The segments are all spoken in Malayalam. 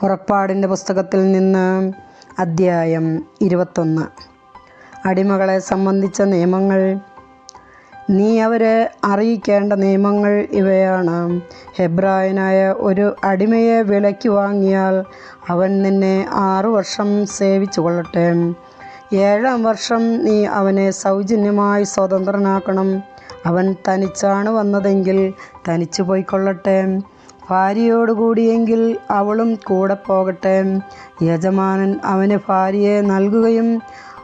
പുറപ്പാടിന്റെ പുസ്തകത്തിൽ നിന്ന് അദ്ധ്യായം ഇരുപത്തൊന്ന്. അടിമകളെ സംബന്ധിച്ച നിയമങ്ങൾ. നീ അവരെ അറിയിക്കേണ്ട നിയമങ്ങൾ ഇവയാണ്. ഹെബ്രായനായ ഒരു അടിമയെ വിലയ്ക്ക് വാങ്ങിയാൽ അവൻ നിന്നെ ആറു വർഷം സേവിച്ചു കൊള്ളട്ടെ ഏഴാം വർഷം നീ അവനെ സൗജന്യമായി സ്വതന്ത്രനാക്കണം. അവൻ തനിച്ചാണ് വന്നതെങ്കിൽ തനിച്ചു പോയിക്കൊള്ളട്ടെ. ഭാര്യയോടുകൂടിയെങ്കിൽ അവളും കൂടെ പോകട്ടെ. യജമാനൻ അവന് ഭാര്യയെ നൽകുകയും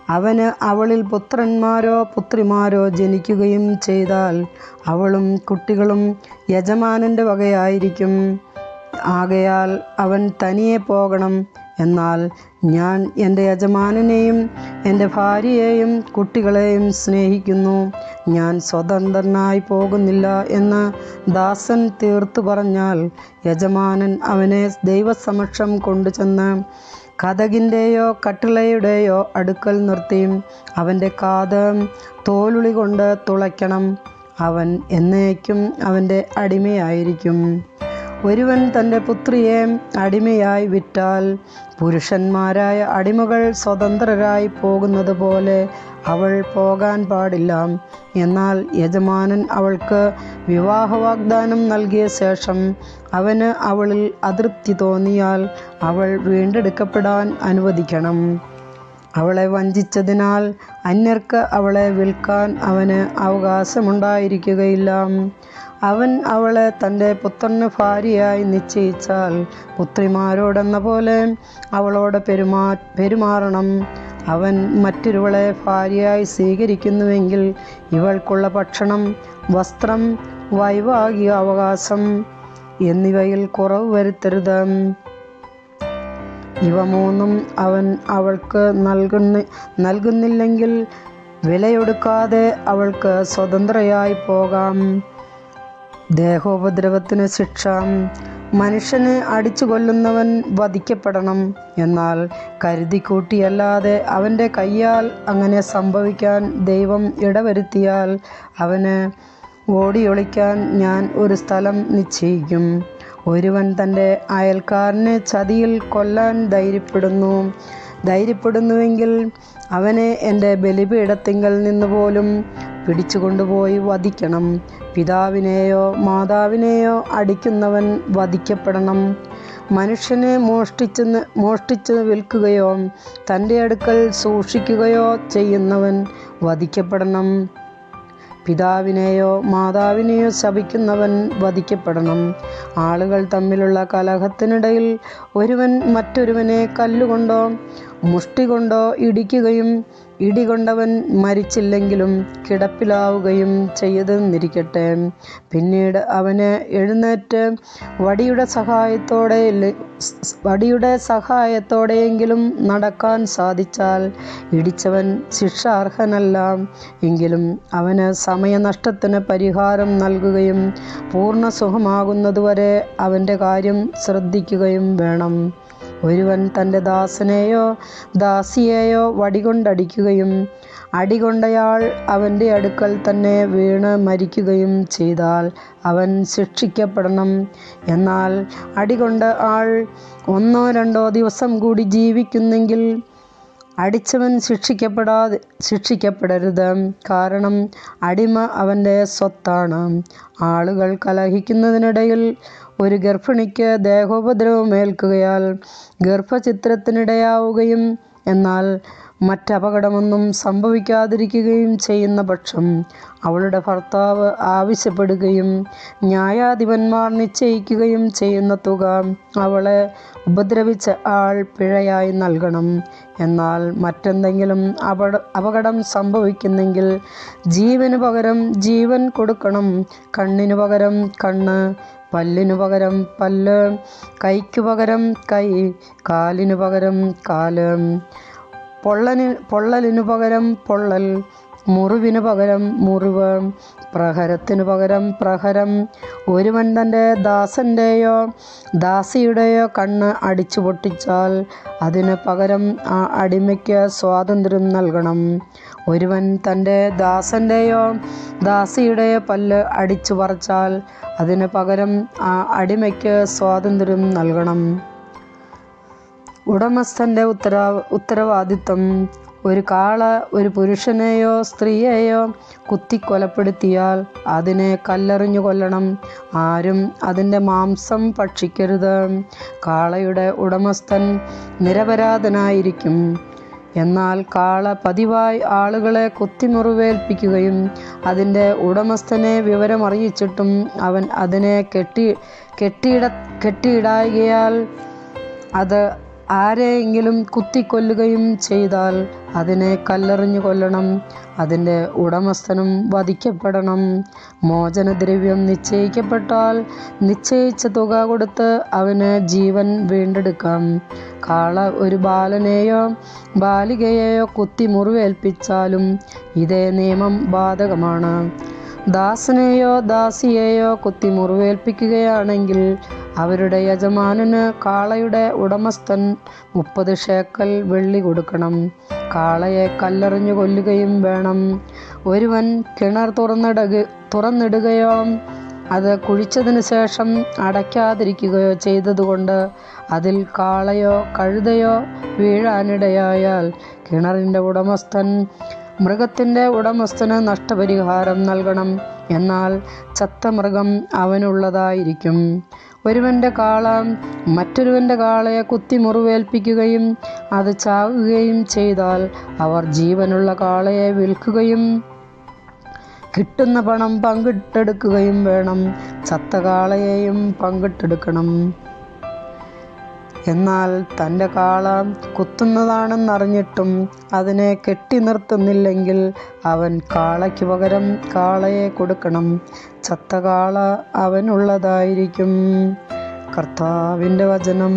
അവന് അവളിൽ പുത്രന്മാരോ പുത്രിമാരോ ജനിക്കുകയും ചെയ്താൽ അവളും കുട്ടികളും യജമാനന്റെ വകയായിരിക്കും. ആകയാൽ അവൻ തനിയെ പോകണം. എന്നാൽ ഞാൻ എന്റെ യജമാനനെയും എന്റെ ഭാര്യയെയും കുട്ടികളെയും സ്നേഹിക്കുന്നു. ഞാൻ സ്വതന്ത്രനായി പോകുന്നില്ല എന്ന് ദാസൻ തീർത്തു പറഞ്ഞാൽ യജമാനൻ അവനെ ദൈവസമക്ഷം കൊണ്ടുചെന്ന് കഥകിന്റെയോ കട്ടിളയുടെയോ അടുക്കൽ നിർത്തി അവന്റെ കാത് തോലുളി കൊണ്ട് തുളയ്ക്കണം. അവൻ എന്നേക്കും അവന്റെ അടിമയായിരിക്കും. ഒരുവൻ തന്റെ പുത്രിയെ അടിമയായി വിറ്റാൽ പുരുഷന്മാരായ അടിമകൾ സ്വതന്ത്രരായി പോകുന്നത് പോലെ അവൾ പോകാൻ പാടില്ല. എന്നാൽ യജമാനൻ അവൾക്ക് വിവാഹ വാഗ്ദാനം നൽകിയ ശേഷം അവന് അവളിൽ അതൃപ്തി തോന്നിയാൽ അവൾ വീണ്ടെടുക്കപ്പെടാൻ അനുവദിക്കണം. അവളെ വഞ്ചിച്ചതിനാൽ അന്യർക്ക് അവളെ വിൽക്കാൻ അവന് അവകാശമുണ്ടായിരിക്കുകയില്ല. അവൻ അവളെ തന്റെ പുത്രന് ഭാര്യയായി നിശ്ചയിച്ചാൽ പുത്രിമാരോടെന്ന പോലെ അവളോട് പെരുമാ പെരുമാറണം. അവൻ മറ്റൊരുവളെ ഭാര്യയായി സ്വീകരിക്കുന്നുവെങ്കിൽ ഇവൾക്കുള്ള ഭക്ഷണം വസ്ത്രം വൈവാഹിക അവകാശം എന്നിവയിൽ കുറവ് വരുത്തരുത്. ഇവ മൂന്നും അവൻ അവൾക്ക് നൽകുന്ന നൽകുന്നില്ലെങ്കിൽ വിലയൊടുക്കാതെ അവൾക്ക് സ്വതന്ത്രയായി പോകാം. ദേഹോപദ്രവത്തിന് ശിക്ഷ. മനുഷ്യനെ അടിച്ചു കൊല്ലുന്നവൻ വധിക്കപ്പെടണം. എന്നാൽ കരുതിക്കൂട്ടിയല്ലാതെ അവന്റെ കയ്യാൽ അങ്ങനെ സംഭവിക്കാൻ ദൈവം ഇടവരുത്തിയാൽ അവന് ഓടിയൊളിക്കാൻ ഞാൻ ഒരു സ്ഥലം നിശ്ചയിക്കും. ഒരുവൻ തന്റെ അയൽക്കാരനെ ചതിയിൽ കൊല്ലാൻ ധൈര്യപ്പെടുന്നു. ധൈര്യപ്പെടുന്നുവെങ്കിൽ അവനെ എന്റെ ബലിപീഠത്തിങ്കൽ നിന്ന് പോലും പിടിച്ചു കൊണ്ടുപോയി വധിക്കണം. പിതാവിനെയോ മാതാവിനെയോ അടിക്കുന്നവൻ വധിക്കപ്പെടണം. മനുഷ്യനെ മോഷ്ടിച്ച് മോഷ്ടിച്ച് വിൽക്കുകയോ തന്റെ അടുക്കൽ സൂക്ഷിക്കുകയോ ചെയ്യുന്നവൻ വധിക്കപ്പെടണം. പിതാവിനെയോ മാതാവിനെയോ ശപിക്കുന്നവൻ വധിക്കപ്പെടണം. ആളുകൾ തമ്മിലുള്ള കലഹത്തിനിടയിൽ ഒരുവൻ മറ്റൊരുവനെ കല്ലുകൊണ്ടോ മുഷ്ടി കൊണ്ടോ ഇടിക്കുകയും ഇടികൊണ്ടവൻ മരിച്ചില്ലെങ്കിലും കിടപ്പിലാവുകയും ചെയ്തെന്നിരിക്കട്ടെ. പിന്നീട് അവന് എഴുന്നേറ്റ് വടിയുടെ സഹായത്തോടെ വടിയുടെ സഹായത്തോടെയെങ്കിലും നടക്കാൻ സാധിച്ചാൽ ഇടിച്ചവൻ ശിക്ഷാർഹനല്ല. എങ്കിലും അവന് സമയനഷ്ടത്തിന് പരിഹാരം നൽകുകയും പൂർണ സുഖമാകുന്നതുവരെ അവന്റെ കാര്യം ശ്രദ്ധിക്കുകയും വേണം. ഒരുവൻ തന്റെ ദാസനെയോ ദാസിയെയോ വടികൊണ്ടടിക്കുകയും അടികൊണ്ടയാൾ അവന്റെ അടുക്കൽ തന്നെ വീണ് മരിക്കുകയും ചെയ്താൽ അവൻ ശിക്ഷിക്കപ്പെടണം. എന്നാൽ അടികൊണ്ട ആൾ ഒന്നോ രണ്ടോ ദിവസം കൂടി ജീവിക്കുന്നെങ്കിൽ അടിച്ചവൻ ശിക്ഷിക്കപ്പെടാതെ ശിക്ഷിക്കപ്പെടരുത്. കാരണം അടിമ അവന്റെ സ്വത്താണ്. ആളുകൾ കലഹിക്കുന്നതിനിടയിൽ ഒരു ഗർഭിണിക്ക് ദേഹോപദ്രവമേൽക്കുകയാൽ ഗർഭചിത്രത്തിനിടയാവുകയും എന്നാൽ മറ്റപകടമൊന്നും സംഭവിക്കാതിരിക്കുകയും ചെയ്യുന്ന പക്ഷം അവളുടെ ഭർത്താവ് ആവശ്യപ്പെടുകയും ന്യായാധിപന്മാർ നിശ്ചയിക്കുകയും ചെയ്യുന്ന തുക അവളെ ഉപദ്രവിച്ച ആൾ പിഴയായി നൽകണം. എന്നാൽ മറ്റെന്തെങ്കിലും അപട അപകടം സംഭവിക്കുന്നെങ്കിൽ ജീവന് പകരം ജീവൻ കൊടുക്കണം. കണ്ണിന് പകരം കണ്ണ് പല്ലിനു പകരം പല്ല് കൈക്കു പകരം കൈ കാലിനു പകരം കാൽ. പൊള്ളന് പൊള്ളലിനു പകരം പൊള്ളൽ മുറിവിനു പകരം മുറിവ് പ്രഹരത്തിനു പകരം പ്രഹരം. ഒരുവൻ തന്റെ ദാസന്റെയോ ദാസിയുടെയോ കണ്ണ് അടിച്ചു പൊട്ടിച്ചാൽ അതിന് പകരം ആ അടിമയ്ക്ക് സ്വാതന്ത്ര്യം നൽകണം. ഒരുവൻ തന്റെ ദാസന്റെയോ ദാസിയുടെയോ പല്ല് അടിച്ചു പറിച്ചാൽ അതിന് പകരം ആ അടിമയ്ക്ക് സ്വാതന്ത്ര്യം നൽകണം. ഉടമസ്ഥന്റെ ഉത്തരവാ ഉത്തരവാദിത്വം. ഒരു കാള ഒരു പുരുഷനെയോ സ്ത്രീയെയോ കുത്തിക്കൊലപ്പെടുത്തിയാൽ അതിനെ കല്ലെറിഞ്ഞു കൊല്ലണം. ആരും അതിന്റെ മാംസം ഭക്ഷിക്കരുത്. കാളയുടെ ഉടമസ്ഥൻ നിരപരാധനായിരിക്കും. എന്നാൽ കാള പതിവായി ആളുകളെ കുത്തിമുറിവേൽപ്പിക്കുകയും അതിന്റെ ഉടമസ്ഥനെ വിവരമറിയിച്ചിട്ടും അവൻ അതിനെ കെട്ടി കെട്ടിയിട കെട്ടിയിടായകയാൽ അത് ആരെയെങ്കിലും കുത്തിക്കൊല്ലുകയും ചെയ്താൽ അതിനെ കല്ലെറിഞ്ഞു കൊല്ലണം അതിന്റെ ഉടമസ്ഥനും വധിക്കപ്പെടണം. മോചനദ്രവ്യം നിശ്ചയിക്കപ്പെട്ടാൽ നിശ്ചയിച്ച തുക കൊടുത്ത് അവന് ജീവൻ വീണ്ടെടുക്കാം. കാള ഒരു ബാലനെയോ ബാലികയെയോ കുത്തി മുറിവേൽപ്പിച്ചാലും ഇതേ നിയമം ബാധകമാണ്. ദാസനെയോ ദാസിയെയോ കുത്തി മുറിവേൽപ്പിക്കുകയാണെങ്കിൽ അവരുടെ യജമാനന് കാളയുടെ ഉടമസ്ഥൻ മുപ്പത് ഷേക്കൽ വെള്ളി കൊടുക്കണം. കാളയെ കല്ലെറിഞ്ഞു കൊല്ലുകയും വേണം. ഒരുവൻ കിണർ തുറന്നിടക തുറന്നിടുകയോ അത് കുഴിച്ചതിന് ശേഷം അടയ്ക്കാതിരിക്കുകയോ ചെയ്തതുകൊണ്ട് അതിൽ കാളയോ കഴുതയോ വീഴാനിടയായാൽ കിണറിന്റെ ഉടമസ്ഥൻ മൃഗത്തിന്റെ ഉടമസ്ഥന് നഷ്ടപരിഹാരം നൽകണം. എന്നാൽ ചത്ത മൃഗം അവനുള്ളതായിരിക്കും. ഒരുവന്റെ കാള മറ്റൊരുവന്റെ കാളയെ കുത്തി മുറിവേൽപ്പിക്കുകയും അത് ചാവുകയും ചെയ്താൽ അവർ ജീവനുള്ള കാളയെ വിൽക്കുകയും കിട്ടുന്ന പണം പങ്കിട്ടെടുക്കുകയും വേണം. ചത്ത കാളയെയും പങ്കിട്ടെടുക്കണം. എന്നാൽ തന്റെ കാള കുത്തുന്നതാണെന്നറിഞ്ഞിട്ടും അതിനെ കെട്ടി നിർത്തുന്നില്ലെങ്കിൽ അവൻ കാളയ്ക്ക് പകരം കാളയെ കൊടുക്കണം. ചത്ത കാള അവനുള്ളതായിരിക്കും. കർത്താവിന്റെ വചനം.